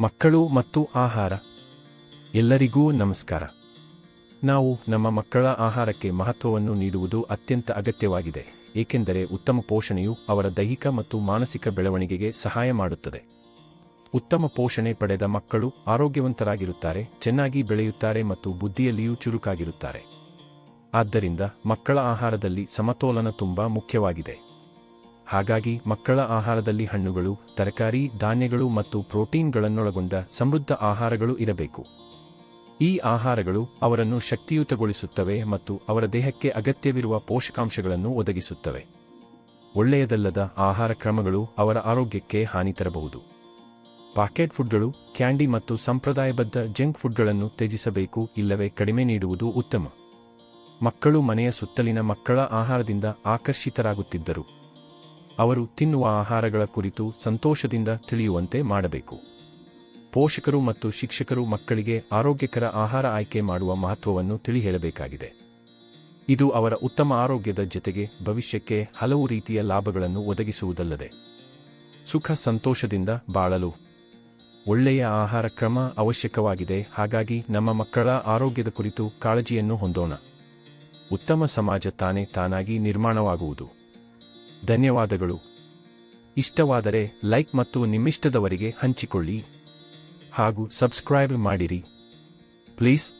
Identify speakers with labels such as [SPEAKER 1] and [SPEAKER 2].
[SPEAKER 1] ಮಕ್ಕಳು ಮತ್ತು ಆಹಾರ. ಎಲ್ಲರಿಗೂ ನಮಸ್ಕಾರ. ನಾವು ನಮ್ಮ ಮಕ್ಕಳ ಆಹಾರಕ್ಕೆ ಮಹತ್ವವನ್ನು ನೀಡುವುದು ಅತ್ಯಂತ ಅಗತ್ಯವಾಗಿದೆ, ಏಕೆಂದರೆ ಉತ್ತಮ ಪೋಷಣೆಯು ಅವರ ದೈಹಿಕ ಮತ್ತು ಮಾನಸಿಕ ಬೆಳವಣಿಗೆಗೆ ಸಹಾಯ ಮಾಡುತ್ತದೆ. ಉತ್ತಮ ಪೋಷಣೆ ಪಡೆದ ಮಕ್ಕಳು ಆರೋಗ್ಯವಂತರಾಗಿರುತ್ತಾರೆ, ಚೆನ್ನಾಗಿ ಬೆಳೆಯುತ್ತಾರೆ ಮತ್ತು ಬುದ್ಧಿಯಲ್ಲಿಯೂ ಚುರುಕಾಗಿರುತ್ತಾರೆ. ಆದ್ದರಿಂದ ಮಕ್ಕಳ ಆಹಾರದಲ್ಲಿ ಸಮತೋಲನ ತುಂಬಾ ಮುಖ್ಯವಾಗಿದೆ. ಹಾಗಾಗಿ ಮಕ್ಕಳ ಆಹಾರದಲ್ಲಿ ಹಣ್ಣುಗಳು, ತರಕಾರಿ, ಧಾನ್ಯಗಳು ಮತ್ತು ಪ್ರೋಟೀನ್ಗಳನ್ನೊಳಗೊಂಡ ಸಮೃದ್ಧ ಆಹಾರಗಳು ಇರಬೇಕು. ಈ ಆಹಾರಗಳು ಅವರನ್ನು ಶಕ್ತಿಯುತಗೊಳಿಸುತ್ತವೆ ಮತ್ತು ಅವರ ದೇಹಕ್ಕೆ ಅಗತ್ಯವಿರುವ ಪೋಷಕಾಂಶಗಳನ್ನು ಒದಗಿಸುತ್ತವೆ. ಒಳ್ಳೆಯದಲ್ಲದ ಆಹಾರ ಕ್ರಮಗಳು ಅವರ ಆರೋಗ್ಯಕ್ಕೆ ಹಾನಿ ತರಬಹುದು. ಪಾಕೆಟ್ ಫುಡ್ಗಳು, ಕ್ಯಾಂಡಿ ಮತ್ತು ಸಂಪ್ರದಾಯಬದ್ಧ ಜಂಕ್ ಫುಡ್ಗಳನ್ನು ತ್ಯಜಿಸಬೇಕು ಇಲ್ಲವೇ ಕಡಿಮೆ ನೀಡುವುದು ಉತ್ತಮ. ಮಕ್ಕಳು ಮನೆಯ ಸುತ್ತಲಿನ ಮಕ್ಕಳ ಆಹಾರದಿಂದ ಆಕರ್ಷಿತರಾಗುತ್ತಿದ್ದರು. ಅವರು ತಿನ್ನುವ ಆಹಾರಗಳ ಕುರಿತು ಸಂತೋಷದಿಂದ ತಿಳಿಯುವಂತೆ ಮಾಡಬೇಕು. ಪೋಷಕರು ಮತ್ತು ಶಿಕ್ಷಕರು ಮಕ್ಕಳಿಗೆ ಆರೋಗ್ಯಕರ ಆಹಾರ ಆಯ್ಕೆ ಮಾಡುವ ಮಹತ್ವವನ್ನು ತಿಳಿ ಹೇಳಬೇಕಾಗಿದೆ ಇದು ಅವರ ಉತ್ತಮ ಆರೋಗ್ಯದ ಜೊತೆಗೆ ಭವಿಷ್ಯಕ್ಕೆ ಹಲವು ರೀತಿಯ ಲಾಭಗಳನ್ನು ಒದಗಿಸುವುದಲ್ಲದೆ. ಸುಖ ಸಂತೋಷದಿಂದ ಬಾಳಲು ಒಳ್ಳೆಯ ಆಹಾರ ಕ್ರಮ ಅವಶ್ಯಕವಾಗಿದೆ. ಹಾಗಾಗಿ ನಮ್ಮ ಮಕ್ಕಳ ಆರೋಗ್ಯದ ಕುರಿತು ಕಾಳಜಿಯನ್ನು ಹೊಂದೋಣ. ಉತ್ತಮ ಸಮಾಜ ತಾನೇ ತಾನಾಗಿ ನಿರ್ಮಾಣವಾಗುವುದು. ಧನ್ಯವಾದಗಳು. ಇಷ್ಟವಾದರೆ ಲೈಕ್ ಮತ್ತು ನಿಮ್ಮಿಷ್ಟದವರಿಗೆ ಹಂಚಿಕೊಳ್ಳಿ. ಹಾಗೂ ಸಬ್ಸ್ಕ್ರೈಬ್ ಮಾಡಿರಿ. ಪ್ಲೀಸ್